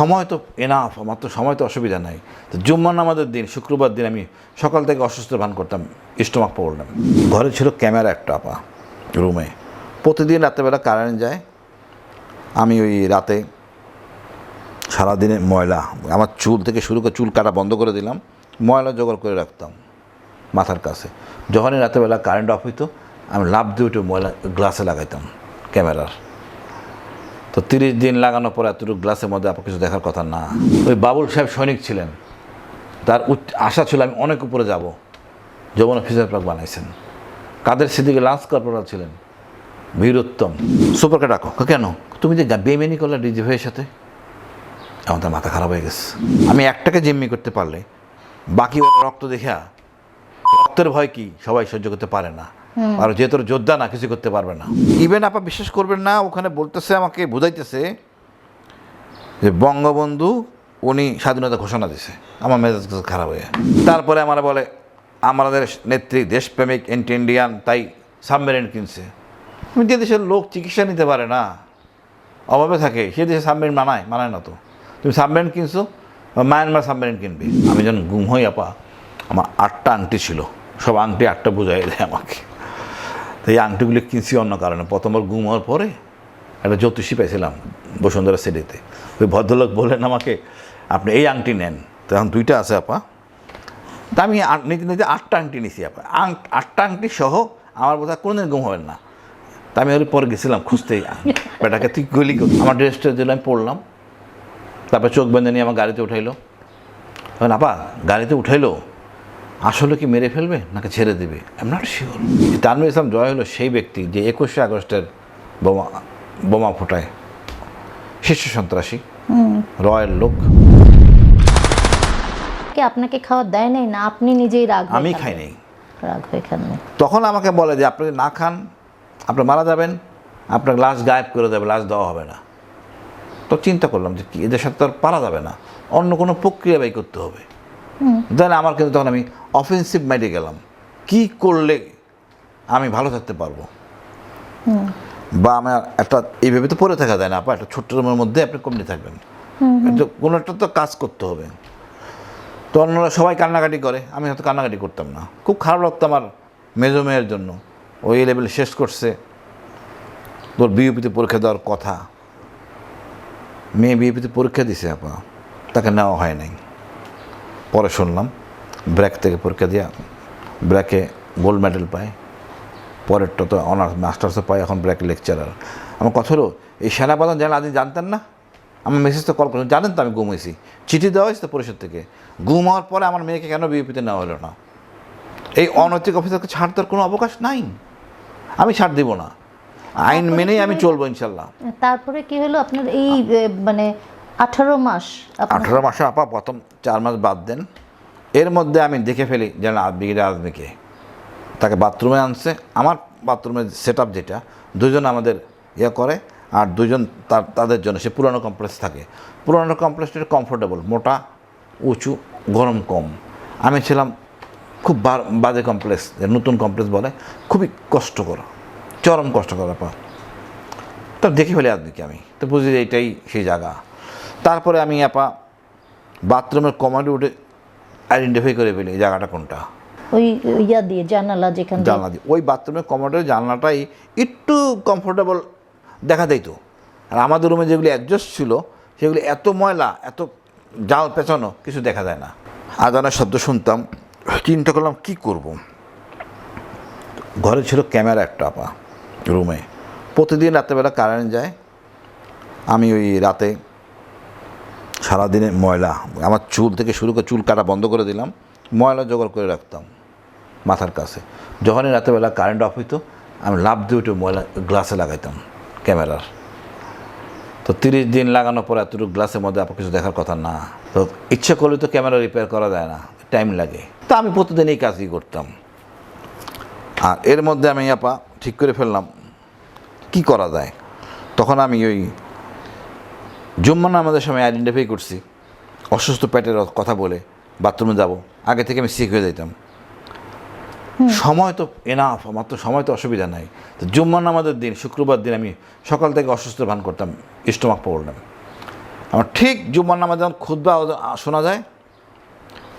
সময় তো এনাফ আমার তো সময় তো অসুবিধা নাই। তো জুম্মান আমাদের দিন, শুক্রবার দিন আমি সকাল থেকে অসুস্থ ভান করতাম স্টোমাক প্রবলেম ঘরে ছিল ক্যামেরা একটা আপা, রুমে। প্রতিদিন রাত্রেবেলা কারেন্ট যায়, আমি ওই রাতে সারাদিনে ময়লা, আমার চুল থেকে শুরু করে চুল কাটা বন্ধ করে দিলাম, ময়লা জোগাড় করে রাখতাম মাথার কাছে। যখনই রাতেরবেলা কারেন্ট অফ হইতো, আমি লাভ দিয়ে উঠে ময়লা গ্লাসে লাগাইতাম, ক্যামেরার। তো তিরিশ দিন লাগানোর পর এতটুকু গ্লাসের মধ্যে আপনার কিছু দেখার কথা না। ওই বাবুল সাহেব সৈনিক ছিলেন। তার আশা ছিল আমি অনেক উপরে যাব। যমুন ফিজার পার্ক বানাইছেন। কাদের সিদ্দিকে লাঞ্চ কর্পোরাল ছিলেন? বীরোত্তম সুপারকে ডাকো। কেন? তুমি যে বেমেনি করলে ডিজি ভাইয়ের সাথে? এখন তার মাথা খারাপ হয়ে গেছে। আমি একটাকে জিম্মি করতে পারলে, বাকি রক্ত দেখা রক্তের ভয় কি? সবাই সহ্য করতে পারে না। আর যেহেতু যোদ্ধা, না কিছু করতে পারবে না। ইভেন আপা বিশ্বাস করবেন না, ওখানে বলতেছে, আমাকে বুঝাইতেছে যে বঙ্গবন্ধু, উনি স্বাধীনতা ঘোষণা দিছে। আমার মেজাজ খারাপ হয়ে তারপরে আমার বলে, আমাদের নেত্রী দেশপ্রেমিক এন্টি ইন্ডিয়ান তাই সাবমেরিন কিনছে। যে দেশের লোক, চিকিৎসা নিতে পারে না। অভাবে থাকে, সে দেশে সাবমেরিন মানায় মানায় না তো। তুমি সাবমেরিন কিনছো মায়ানমার সাবমেরিন কিনবে। আমি যখন গুম হই, আপা, আমার আটটা আংটি ছিল। সব আংটি আটটা বোঝাই দেয় আমাকে। এই আংটিগুলি কিনছি অন্য কারণে। প্রথমবার গুম হওয়ার পরে একটা জ্যোতিষী পেয়েছিলাম বসুন্ধরা সিটিতে। ওই ভদ্রলোক বললেন আমাকে, আপনি এই আংটি নেন। তো এখন দুইটা আছে, আপা। তা আমি নিতে নিতে আটটা আংটি নিছি, আপা। আং আটটা আংটি সহ আমার বোধ হয় কোনোদিন গুম হবেন না। তা আমি ওর পরে গেছিলাম খুঁজতে। বেটাকে তুই গলি। আমার ড্রেসটা দিলাম আমি পড়লাম তারপর চোখ বেঁধে নিয়ে আমার গাড়িতে উঠাইলো। আপা, গাড়িতে উঠাইলো। আসলে কি মেরে ফেলবে নাকি ছেড়ে দেবে? I am not sure Tanvir Islam Joy হলো সেই ব্যক্তি যে একুশে আগস্টের বোমা বোমা ফোটায়। শীর্ষ সন্ত্রাসী রয়ের লোক। কি আপনাকে খাওয়া দেয় নাই না আপনি নিজেই রাগ আমি? খাই নাই। রাগ হয়ে খান তখন আমাকে বলে যে আপনি না খান আপনি মারা যাবেন আপনার লাশ গায়েব করে দেবে লাশ দেওয়া হবে না। তো চিন্তা করলাম যে এদের সাথে তো আর পারা যাবে না। অন্য কোনো প্রক্রিয়া ব্যয় করতে হবে। দেন আমার কিন্তু তখন আমি অফেন্সিভ মাইন্ডে গেলাম। কি করলে আমি ভালো থাকতে পারব? বা আমার একটা, এইভাবে তো পড়ে থাকা যায় না, আপা, একটা ছোট্ট রুমের মধ্যে আপনি কমনি থাকবেন। কোনো একটা তো কাজ করতে হবে। তো অন্যরা সবাই কান্নাকাটি করে, আমি হয়তো কান্নাকাটি করতাম না। খুব খারাপ লাগতো আমার মেজো মেয়ের জন্য। ওই লেভেল শেষ করছে। তোর বিউপিতে পরীক্ষা দেওয়ার কথা। মেয়ে বিউপিতে পরীক্ষা দিছে, আপা। তাকে নেওয়া হয় নাই। পরে শুনলাম ব্র্যাক থেকে পরীক্ষা দিয়া ব্র্যাকে গোল্ড মেডেল পায় পরেরটা তো অনার্স মাস্টার্সও পায় এখন ব্র্যাক লেকচারার আমার কথা হলো এই সেনাপ্রধান জানেন আজ জানতেন না আমার মেসেজ তো কল করেন জানেন তো আমি গুম হয়েছি। চিঠি দেওয়া হয়েছে তো পরিষদ থেকে। গুম হওয়ার পরে আমার মেয়েকে কেন বিএপিতে নেওয়া হলো না? এই অনৈতিক অফিসারকে ছাড় দেওয়ার কোনো অবকাশ নাই। আমি ছাড় দিব না। আইন মেনেই আমি চলবো ইনশাল্লাহ। তারপরে কি হলো? আপনার এই মানে আঠারো মাস আঠারো মাসে আপা প্রথম চার মাস বাদ দেন। এর মধ্যে আমি দেখে ফেলি যেন আদবিগিরে আদমিকে তাকে বাথরুমে আনছে। আমার বাথরুমের সেট আপ যেটা, দুজন আমাদের ইয়ে করে আর দুজন তার, তাদের জন্য। সে পুরানো কমপ্লেক্স থাকে। পুরানো কমপ্লেক্সটা কমফোর্টেবল মোটা, উঁচু, গরম, কম। আমি ছিলাম খুব বাজে কমপ্লেক্স নতুন কমপ্লেক্স বলে, খুবই কষ্টকর, চরম কষ্টকর ব্যাপার তো দেখে ফেলি আদমিকে আমি। তো বুঝি এইটাই সেই জায়গা। তারপরে আমি আপা বাথরুমের কমান্ডে উঠে আইডেন্টিফাই করে ফেলি জায়গাটা কোনটা? ওই ইয়া দিয়ে জানালা যেখান দিয়ে। জানলা দিয়ে। ওই বাথরুমের কমান্ডের জানলাটাই একটু কমফোর্টেবল দেখা দিত আর আমাদের রুমে যেগুলি অ্যাডজাস্ট ছিল সেগুলি এত ময়লা এত জাল পেঁচানো কিছু দেখা যায় না। আজানের শব্দ শুনতাম চিন্তা করলাম কি করব? ঘরে ছিল ক্যামেরা একটা আপা রুমে প্রতিদিন রাত্রেবেলা কারেন্ট যায়। আমি ওই রাতে সারাদিনে ময়লা। আমার চুল থেকে শুরু করে চুল কাটা বন্ধ করে দিলাম। ময়লা জোগাড় করে রাখতাম মাথার কাছে। যখনই রাতেরবেলা কারেন্ট অফ হইতো, আমি লাভ দিয়ে উঠে ময়লা গ্লাসে লাগাইতাম ক্যামেরার। তো তিরিশ দিন লাগানোর পর এতটুকু গ্লাসের মধ্যে আপনার কিছু দেখার কথা না। তো ইচ্ছে করলে তো ক্যামেরা রিপেয়ার করা যায় না টাইম লাগে। তো আমি প্রতিদিন এই কাজই করতাম। আর এর মধ্যে আমি আপা ঠিক করে ফেললাম, কি করা যায়? তখন আমি ওই জুম্মান আমাদের সময় আইডেন্টিফাই করছি। অসুস্থ পেটের কথা বলে বাথরুমে যাব আগে থেকে আমি সিক হয়ে যেতাম সময় তো এনাফ আমার তো সময় তো অসুবিধা নাই। তো জুম্মান আমাদের দিন শুক্রবার দিন আমি সকাল থেকে অসুস্থ ভান করতাম স্টোমাক প্রবলেম আমার ঠিক জুম্মার নামাজ যখন খুদ্া শোনা যায়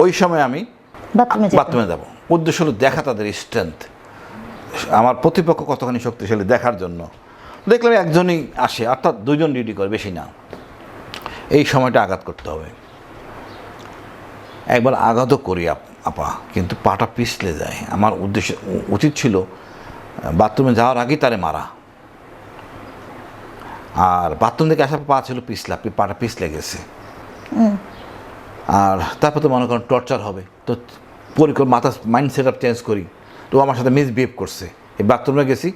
ওই সময় আমি বাথরুমে যাব। উদ্দেশ্য হলো দেখা তাদের স্ট্রেংথ আমার প্রতিপক্ষ কতখানি শক্তিশালী দেখার জন্য। দেখলাম একজনই আসে অর্থাৎ দুজন ডিউটি করে বেশি না। এই সময়টা আঘাত করতে হবে। একবার আঘাতও করি আপ- আপা কিন্তু পাটা পিছলে যায়। আমার উদ্দেশ্য উচিত ছিল বাথরুমে যাওয়ার আগেই তারে মারা। আর বাথরুম থেকে আসার পা ছিল পিছলা পাটা পিছলে গেছে। আর তারপর তো মনে করেন টর্চার হবে। তো পরিকর মাথা মাইন্ড সেট আপ চেঞ্জ করি। তো আমার সাথে মিসবিহেভ করছে। এই বাথরুমে গেছি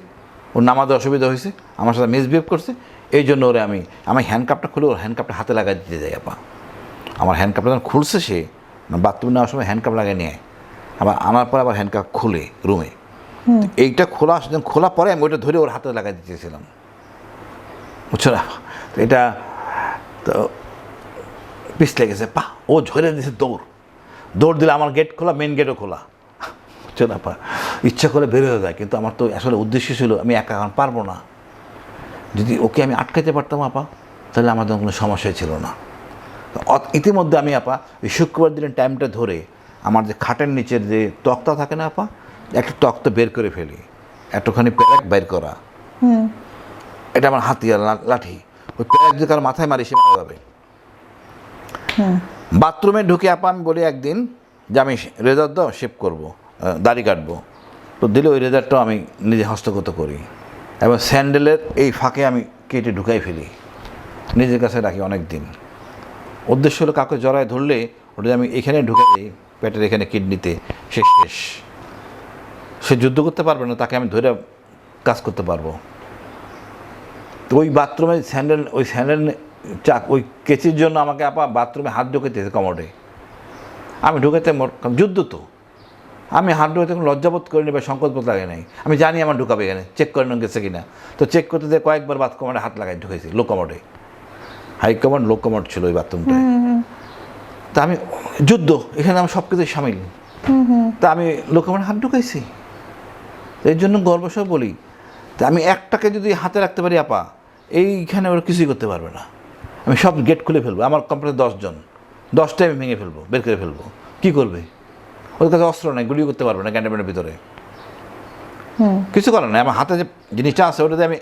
ওর নামাজে অসুবিধা হয়েছে আমার সাথে মিসবিহেভ করছে। এই জন্য ওরে আমি আমার হ্যান্ডকাপটা খুলে ওর হ্যান্ডকাপটা হাতে লাগাই দিতে যাই আপা। আমার হ্যান্ডকাপটা যখন খুলছে সে বাথরুম নেওয়ার সময় হ্যান্ডকাপ লাগিয়ে নিয়ে। আবার আনার পর আবার হ্যান্ডকাপ খুলে রুমে এইটা খোলা খোলা পরে আমি ওইটা ধরে ওর হাতে লাগাই দিতেছিলাম বুঝছ না তো এটা তো পিছলে গেছে পা ও ঝরে দিয়েছে দৌড়। দৌড় দিলে আমার গেট খোলা মেন গেটও খোলা। বুঝছ না পা ইচ্ছা করে বের হয়ে যায় কিন্তু আমার তো আসলে উদ্দেশ্য ছিল আমি একা এখন পারব না। যদি ওকে আমি আটকাইতে পারতাম আপা তাহলে তখন কোনো সমস্যাই ছিল না। ইতিমধ্যে আমি আপা ওই শুক্রবার দিনের টাইমটা ধরে আমার যে খাটের নিচের যে তক্তা থাকে না আপা একটা তক্তা বের করে ফেলি। একটুখানি প্যারাক বের করা। এটা আমার হাতিয়ার লাঠি। ওই প্যারাক যে কারও মাথায় মারি সে মারা যাবে। বাথরুমে ঢুকে আপা আমি বলি একদিন যে আমি রেজার দাও শেভ করব দাড়ি কাটবো। তো দিলে ওই রেজারটাও আমি নিজে হস্তগত করি। এবং স্যান্ডেলের এই ফাঁকে আমি কেটে ঢুকাই ফেলি। নিজের কাছে রাখি অনেক দিন উদ্দেশ্য হলো কাউকে জড়ায় ধরলে ওটা আমি এখানে ঢুকে দিই, পেটের এখানে কিডনিতে সে শেষ। সে যুদ্ধ করতে পারবে না, তাকে আমি ধরে কাজ করতে পারব। তো ওই বাথরুমে স্যান্ডেল, ওই স্যান্ডেল চাক, ওই কেচির জন্য আমাকে আপা বাথরুমে হাত ঢুকাইতেছে কমোডে। আমি ঢুকাইতে যুদ্ধ তো। আমি হাত ঢুকাইতে কোনো লজ্জাবোধ করিনি বা সংকল্পবোধ লাগে নাই। আমি জানি আমার ঢুকাবে এখানে। চেক করে নিয়ে গেছে কিনা। তো চেক করতে যে কয়েকবার বাথ কমান্ডে হাত লাগাই ঢুকেছি লো কমোডে হাই কমান্ড লো কমান্ড ছিল ওই বাথরুমটা তা আমি যুদ্ধ এখানে আমি সব কিছুই সামিল তা আমি লো কমান্ডে হাত ঢুকাইছি। এই জন্য গর্বসহ বলি তা আমি একটাকে যদি হাতে রাখতে পারি আপা এইখানে ওরা কিছুই করতে পারবে না। আমি সব গেট খুলে ফেলব আমার কোম্পানিতে দশজন। দশটাই আমি ভেঙে ফেলব বের করে ফেলব। কী করবে? ওদের কাছে অস্ত্র নাই গুলি করতে পারবে না ক্যান্টনমেন্টের ভিতরে। কিছু করার নাই আমার হাতে যে জিনিসটা আছে ওটাতে আমি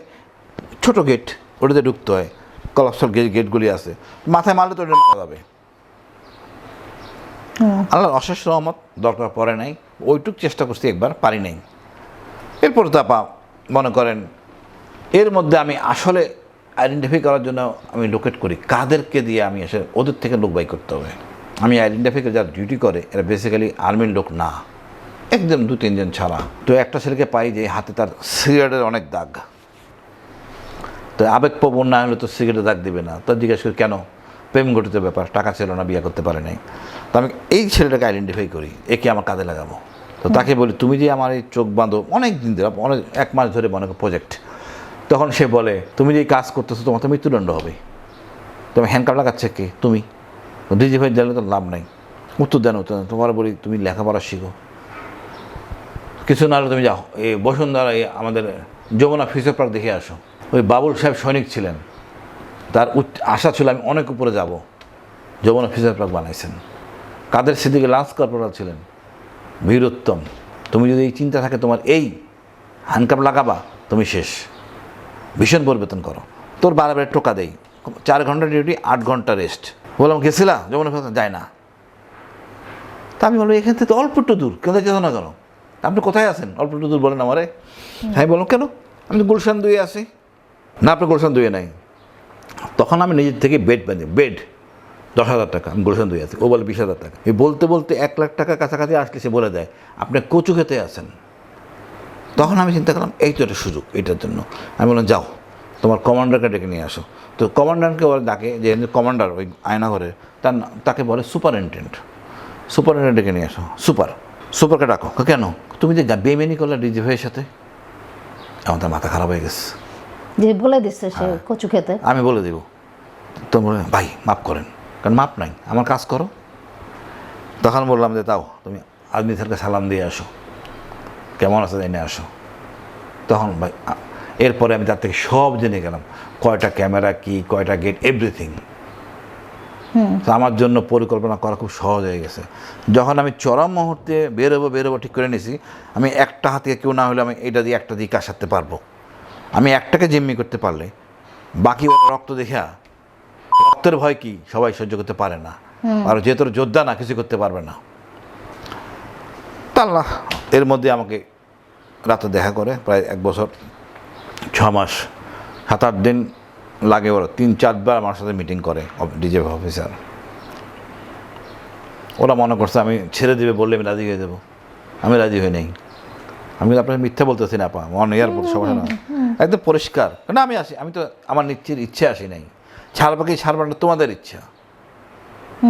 ছোট গেট ওটাতে ঢুকতে হয় কলাপসল গেট গেটগুলি আছে। মাথায় মারলে তো ওটা মারা যাবে। আল্লাহর অশেষ রহমত দরকার পড়ে নাই ওইটুক চেষ্টা করছি একবার পারি নাই। এরপর তো আপা মনে করেন এর মধ্যে আমি আসলে আইডেন্টিফাই করার জন্য আমি লোকেট করি কাদেরকে দিয়ে আমি এসে ওদের থেকে লোক বাই করতে হবে। আমি আইডেন্টিফাই করে যারা ডিউটি করে এরা বেসিক্যালি আর্মির লোক না। একদম দু তিনজন ছাড়া। তো একটা ছেলেকে পাই যে হাতে তার সিগারেটের অনেক দাগ। তো আবেগপ্রবণ না হলে তো সিগারেটের দাগ দিবে না। তো জিজ্ঞেস করি কেন? প্রেম ঘটিত ব্যাপার। টাকা ছিল না বিয়ে করতে পারে নাই। তো আমি এই ছেলেটাকে আইডেন্টিফাই করি একে আমার কাজে লাগাবো। তো তাকে বলি তুমি যে আমার এই চোখ বাঁধো অনেক দিন ধরে অনেক এক মাস ধরে মনে প্রজেক্ট তখন সে বলে তুমি যে কাজ করতেছো তোমার তো মৃত্যুদণ্ড হবে। তুমি হ্যান্ডকাপ লাগাচ্ছে কে? তুমি? ডিজি ভাই দিলে তো লাভ নাই। উত্তর দেন উত্তর দেন, তোমার বলি তুমি লেখাপড়া শিখো। কিছু না হলে তুমি যাও। এই বসুন্ধরা, এই আমাদের যমুনা ফিউচার পার্ক দেখে আসো। ওই বাবুল সাহেব সৈনিক ছিলেন। তার আশা ছিল আমি অনেক উপরে যাব। যমুনা ফিউচার পার্ক বানাইছেন। কাদের সিদ্দিকে লান্স কর্পোরাল ছিলেন? বীরোত্তম। তুমি যদি এই চিন্তা থাকে তোমার এই হ্যান্ডকাপ লাগাবা, তুমি শেষ। ভীষণ পরিবর্তন করো। তোর বারে টোকা দেই। চার ঘণ্টা ডিউটি আট ঘণ্টা রেস্ট বললাম, গেছিলা? যমুনা যায় না। তা আমি বললাম, এখান থেকে তো অল্প একটু দূর। কেন যেত না কেন আপনি কোথায় আছেন? অল্প একটু দূর বলেন আমারে। হ্যাঁ বললাম, কেন? আমি গুলশান দুয়ে আছি। না আপনি গুলশান দুয়ে নাই। তখন আমি নিজের থেকে বেড বাঁধি বেড, দশ হাজার টাকা, আমি গুলশান দুই আছি। ও বলে, বিশ হাজার টাকা। এই বলতে বলতে এক লাখ টাকা কাছাকাছি আসলে সে বলে দেয়, আপনি কচু খেতে আছেন? তখন আমি চিন্তা করলাম, এই তো একটা সুযোগ এটার জন্য। আমি বললাম, যাও। তোমার কমান্ডারকে ডেকে নিয়ে আসো। তো কমান্ডারকে ওরা ডাকে যে কমান্ডার ওই আয়নাঘরে তার তাকে বলে সুপারিনটেন্ডেন্ট সুপারিনটেন্ডেন্ট ডেকে নিয়ে আসো। সুপার সুপারকে ডাকো। কেন? তুমি যে বেমেনি করলে ডিজি ভাইয়ের সাথে? আমার তার মাথা খারাপ হয়ে গেছে। যে বলে দিচ্ছে সে কচু খেতে। আমি বলে দেবো। তো বলে ভাই মাফ করেন। কারণ মাপ নাই। আমার কাজ করো। তখন বললাম যে তাও তুমি আদমি স্যারকে সালাম দিয়ে আসো। কেমন আছে জেনে আসো। তখন ভাই এরপরে আমি তার থেকে সব জেনে গেলাম কয়টা ক্যামেরা কি কয়টা গেট এভরিথিং তো আমার জন্য পরিকল্পনা করা খুব সহজ হয়ে গেছে। যখন আমি চরম মুহূর্তে বেরোবো বেরোবো ঠিক করে নিয়েছি আমি একটা হাতে কেউ না হলে আমি এটা দিয়ে একটা দিয়ে সারতে পারব। আমি একটাকে জিম্মি করতে পারলে বাকি ওরা রক্ত দেখা রক্তের ভয় কি? সবাই সহ্য করতে পারে না। আর যেহেতু যোদ্ধা না কিছু করতে পারবে না। তা আল্লাহ এর মধ্যে আমাকে রাতে দেখা করে প্রায় এক বছর ছ মাস সাত আট দিন লাগে ওরা। তিন চারবার আমার সাথে মিটিং করে ডিজে অফিসার ওরা মনে করছে আমি ছেড়ে দেবে বললে আমি রাজি হয়ে দেবো আমি রাজি হই নাই। আমি কিন্তু আপনাকে মিথ্যা বলতেছি না আপা। অন ইয়ার সমস্যা না। একদম পরিষ্কার। না আমি আসি আমি তো আমার নিচ্ছির ইচ্ছে আসি নাই। ছাড়বা কি ছাড়বা না তোমাদের ইচ্ছা।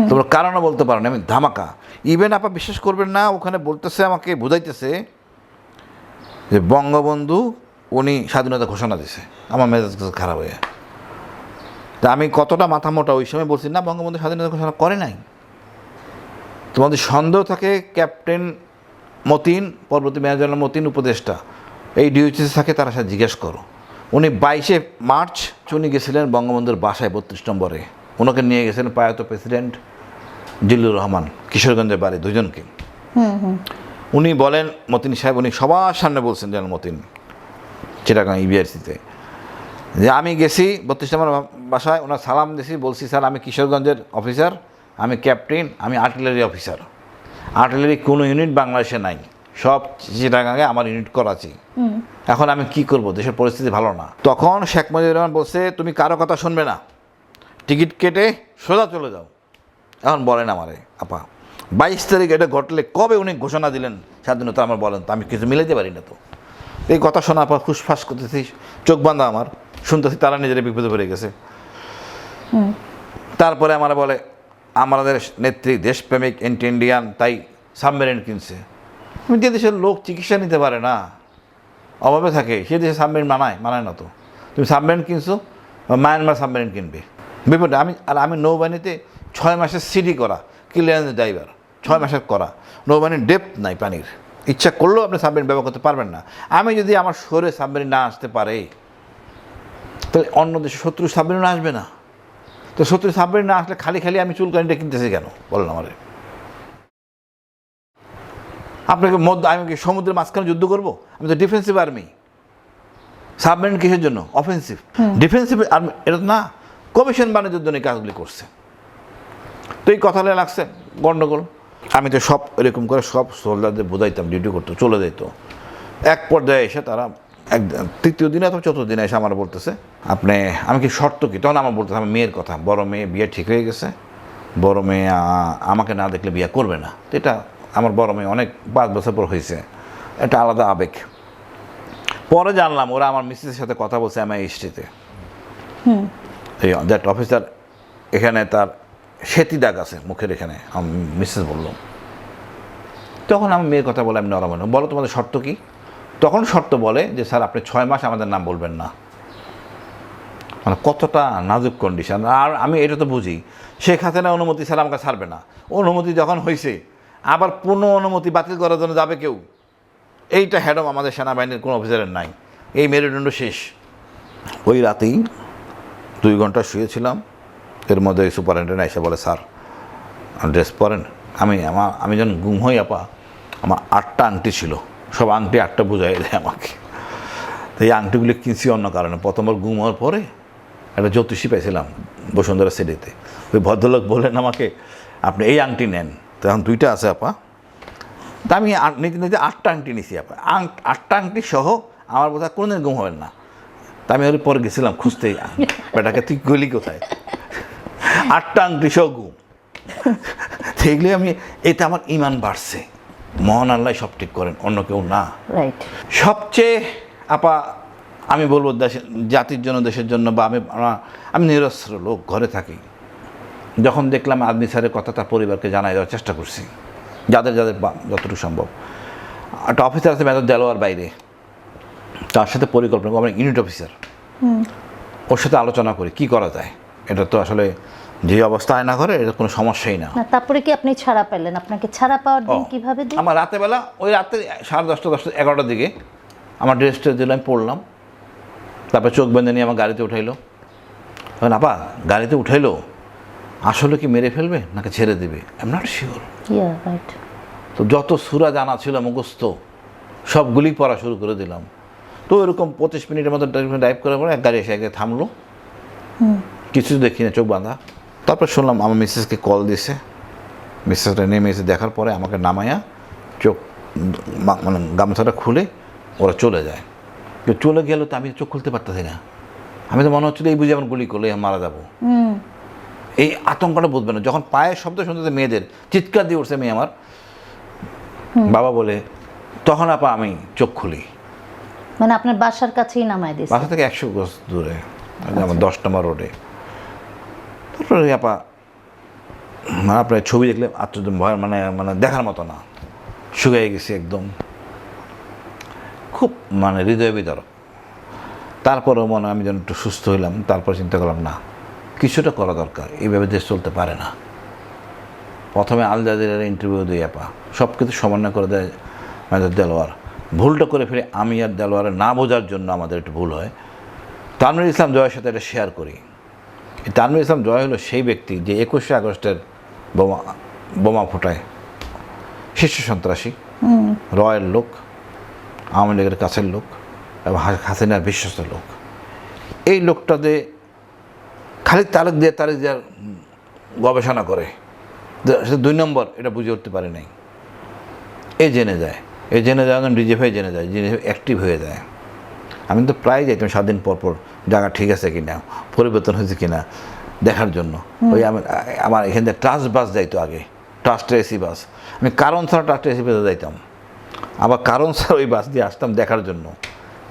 তোমরা কারণও বলতে পারো না আমি ধামাকা। ইভেন আপা বিশ্বাস করবেন না ওখানে বলতেছে আমাকে বুঝাইতেছে যে বঙ্গবন্ধু উনি স্বাধীনতা ঘোষণা দিছে। আমার মেজাজ খারাপ হয়ে তা আমি কতটা মাথা মোটা ওই সময় বলছি না বঙ্গবন্ধু স্বাধীনতা ঘোষণা করে নাই। তোমাদের সন্দেহ থাকে ক্যাপ্টেন মতিন পরবর্তী মেয়াজুল্লাহ মতিন উপদেষ্টা। এই ডিউটিতে থাকে তারা সাথে জিজ্ঞেস করো। উনি বাইশে মার্চ উনি গেছিলেন বঙ্গবন্ধুর বাসায় বত্রিশ নম্বরে। ওনাকে নিয়ে গেছিলেন পায়ত প্রেসিডেন্ট জিল্লুর রহমান কিশোরগঞ্জের বাড়ি দুজনকে। উনি বলেন মতিন সাহেব উনি সবার সামনে বলছেন যেন মতিন চিটাগাং ইবিআরসিতে যে আমি গেছি বত্রিশ নম্বর বাসায় ওনার সালাম দিছি বলছি স্যার আমি কিশোরগঞ্জের অফিসার আমি ক্যাপ্টেন আমি আর্টিলারি অফিসার আর্টিলারি কোনো ইউনিট বাংলাদেশে নাই। সব চিটাগাঙে আমার ইউনিট করাছি এখন আমি কি করব? দেশের পরিস্থিতি ভালো না। তখন শেখ মুজিবুর রহমান বলছে তুমি কারও কথা শুনবে না। টিকিট কেটে সোজা চলে যাও। এখন বলেন আমারে আপা বাইশ তারিখ এটা ঘটলে কবে উনি ঘোষণা দিলেন? স্বাধীনতা আমার বলেন তো আমি কিছু মিলাইতে পারি না তো। এই কথা শোনার পর ফুসফাস করতেছি চোখ বান্ধা আমার শুনতেছি তারা নিজেরা বিপদে পড়ে গেছে। তারপরে আমার বলে আমাদের নেত্রী দেশপ্রেমিক এন্টি ইন্ডিয়ান তাই সাবমেরিন কিনছে। যে দেশের লোক চিকিৎসা নিতে পারে না অভাবে থাকে সে দেশে সাবমেরিন মানায় মানায় না তো। তুমি সাবমেরিন কিনছো মায়ানমার সাবমেরিন কিনবে। বিপদে আমি আর আমি নৌবাহিনীতে ছয় মাসের সিডি করা ক্লিয়ারেন্স ড্রাইভার ছয় মাসের করা। নৌবাহিনীর ডেপথ নাই পানির। ইচ্ছা করলেও আপনি সাবমেরিন ব্যবহার করতে পারবেন না। আমি যদি আমার শহরে সাবমেরিন না আসতে পারে তাহলে অন্য দেশে শত্রু সাবমেরিন আসবে না। তো শত্রু সাবমেরিন না আসলে খালি খালি আমি চুলকানিটা কিনতেছি কেন? বলেন আমারে। আপনাকে মধ্য আমি কি সমুদ্রের মাঝখানে যুদ্ধ করব? আমি তো ডিফেন্সিভ আর্মি সাবমেরিন কিসের জন্য? অফেন্সিভ ডিফেন্সিভ আর্মি এটা তো না কমিশন বাণিজ্যের জন্য এই কাজগুলি করছে। তো এই কথাটা লাগছে গণ্ডগোল আমি তো সব এরকম করে সব সোলজারদের বোঝাইতাম ডিউটি করতো চলে যেত এক পর্যায়ে এসে তারা এক তৃতীয় দিনে অথবা চতুর্থ দিনে এসে আমার বলতেছে আপনি আমি কি শর্ত কি? তখন আমার বলতেছে আমার মেয়ের কথা বড় মেয়ে বিয়ে ঠিক হয়ে গেছে বড় মেয়ে আমাকে না দেখলে বিয়ে করবে না। তো এটা আমার বড় মেয়ে অনেক পাঁচ বছর পর হয়েছে এটা আলাদা আবেগ। পরে জানলাম ওরা আমার মিসেসের সাথে কথা বলছে আমার এই দ্যাট অফিসার এখানে তার সেতি দাগ আছে মুখের এখানে, আমি, মিসেস বললাম। তখন আমি মেয়ের কথা বলে আমি নরম বলো তোমাদের শর্ত কি? তখন শর্ত বলে যে, স্যার, আপনি ছয় মাস আমাদের নাম বলবেন না। মানে কতটা নাজুক কন্ডিশন আর আমি এটা তো বুঝি, শেখ হাসিনা অনুমতি স্যার আমাকে ছাড়বে না। অনুমতি যখন হয়েছে আবার পুনঃ অনুমতি বাতিল করার জন্য যাবে কেউ? এইটা হ্যাডম আমাদের সেনাবাহিনীর কোনো অফিসারের নাই। এই মেরুদণ্ড শেষ। ওই রাতেই দুই ঘণ্টা শুয়েছিলাম। এর মধ্যে সুপারিনটেন্ডেন্ট এসে বলে, স্যার ড্রেস পরেন। আমি আমার, আমি যখন গুম হই, আপা, আমার আটটা আংটি ছিল। সব আংটি আটটা বোঝাই দেয় আমাকে। তো এই আংটিগুলি কিনছি অন্য কারণে। প্রথমবার গুম হওয়ার পরে একটা জ্যোতিষী পেয়েছিলাম বসুন্ধরা সিটিতে। ওই ভদ্রলোক বললেন আমাকে, আপনি এই আংটি নেন। তো এখন দুইটা আছে, আপা। তা আমি নিতে নিতে আটটা আংটি নিছি, আপা। আং আটটা আংটি সহ আমার বোধ হয় কোনোদিন গুম হবেন না। তা আমি ওর পরে গেছিলাম খুঁজতে। বেটাকে তুই গলি কোথায়? আটটা আংটি সহ গুম আমি এতে আমার ইমান বাড়ছে। মহান আল্লাহ সব ঠিক করেন অন্য কেউ না। সবচেয়ে আপা আমি বলব দেশের জাতির জন্য দেশের জন্য বা আমি আমি নিরস্ত্র লোক ঘরে থাকি। যখন দেখলাম আদমি স্যারের কথা তার পরিবারকে জানাই দেওয়ার চেষ্টা করছি যাদের যাদের বা- যতটুকু সম্ভব। একটা অফিসার আছে মেজর দেলোয়ার বাইরে। তার সাথে পরিকল্পনা করি, আমরা ইউনিট অফিসার ওর সাথে আলোচনা করি কি করা যায়? এটা তো আসলে যে অবস্থা আয়না করে এটা কোনো সমস্যাই না। না তারপরে কি আপনি ছাড়া পেলেন? আপনাকে ছাড়া পাওয়ার দিন কীভাবে দিন? আমার রাতে বেলা ওই রাতে সাড়ে দশটা দশটা এগারোটার দিকে আমার ড্রেসটা দিল আমি পড়লাম তারপর চোখ বেঁধে নিয়ে আমার গাড়িতে উঠাইলো। তখন আপা গাড়িতে উঠাইলো। আসলে কি মেরে ফেলবে নাকি ছেড়ে দেবে? আই এম নট শিওর তো যত সুরা জানা ছিল মুখস্থ সবগুলি পড়া শুরু করে দিলাম। তো এরকম পঁচিশ মিনিটের মতো ড্রাইভ করার পরে এক গাড়ি এসে একে থামলো। কিছু দেখি না চোখ বাঁধা। তারপর শুনলাম আমার মিসেসকে কল দিছে। মিসেসটা নেমে এসে দেখার পরে আমাকে নামাইয়া চোখ মানে গামছাটা খুলে ওরা চলে যায়। তো চলে গেল তো আমি চোখ খুলতে পারতেছি না। আমি তো মনে হচ্ছিল এই বুঝে আমার গুলি করলে মারা যাব। এই আতঙ্কটা বুঝবে না। যখন পায়ের শব্দ শুনতে মেয়েদের চিৎকার দিয়ে উঠছে মেয়ে আমার। বাবা বলে তখন আপা আমি চোখ খুলি। মানে আপনার বাসার কাছেই নামায় দিয়েছে বাসা থেকে একশো গজ দূরে আমার দশ নম্বর রোডে। তারপরে আপা মানে আপনার ছবি দেখলে আশ্চর্য ভয় মানে মানে দেখার মতো না। শুকিয়ে গেছি একদম। খুব মানে হৃদয় বিতরক তারপরেও মনে আমি যেন একটু সুস্থ হইলাম, তারপর চিন্তা করলাম, না, কিছুটা করা দরকার এইভাবে দেশ চলতে পারে না। প্রথমে আল জাজিরার ইন্টারভিউ দিই আপা। সব কিছু সমন্বয় করে দেয় মেজর দেলোয়ার। ভুলটা করে ফেলে আমি আর দেলোয়ারের না বোঝার জন্য আমাদের একটু ভুল হয়। তানভীর ইসলাম জয়ের সাথে এটা শেয়ার করি। এই তানভীর ইসলাম জয় হলো সেই ব্যক্তি যে একুশে আগস্টের বোমা বোমা ফোটায়। শীর্ষ সন্ত্রাসী রয়ের লোক আওয়ামী লীগের কাছের লোক এবং হাসিনার বিশ্বস্ত লোক। এই লোকটাতে খালি তারেক দিয়ে তারেক দেওয়ার গবেষণা করে। যে সে দুই নম্বর এটা বুঝে উঠতে পারে নাই। এ জেনে যায়। এ জেনে যায় ডিজিফাই জেনে যায় জেনে অ্যাক্টিভ হয়ে যায়। আমি তো প্রায় যাইতাম সাত দিন পর পর জায়গা ঠিক আছে কিনা পরিবর্তন হয়েছে কিনা দেখার জন্য। ওই আমি আমার এখান থেকে ট্রাস্ট বাস যাইতো আগে ট্রাস্টের এসি বাস আমি কারণ ছাড়া ট্রাস্টের এসি বাসে যাইতাম। আবার কারণ ছাড়া ওই বাস দিয়ে আসতাম দেখার জন্য।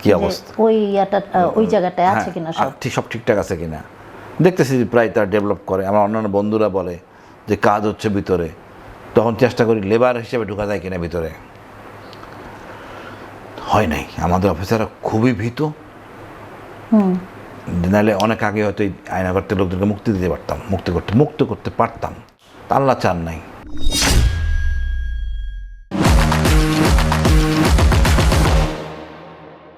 কি অবস্থা? ওই ইয়াটা ওই জায়গাটায় আছে হ্যাঁ, কিনা সব? ঠিক সব ঠিকঠাক আছে কিনা। দেখতেছি প্রায় তার ডেভেলপ করে। আমার অন্যান্য বন্ধুরা বলে যে কাজ হচ্ছে ভিতরে। তখন চেষ্টা করি লেবার হিসেবে ঢোকা যায় কিনা ভিতরে। হয় নাই। আমাদের অফিসাররা খুবই ভীত। নাহলে অনেক আগে হয়তো আয়না করতে লোকদেরকে মুক্তি দিতে পারতাম, মুক্তি করতে, মুক্ত করতে পারতাম। আল্লাহ চান নাই।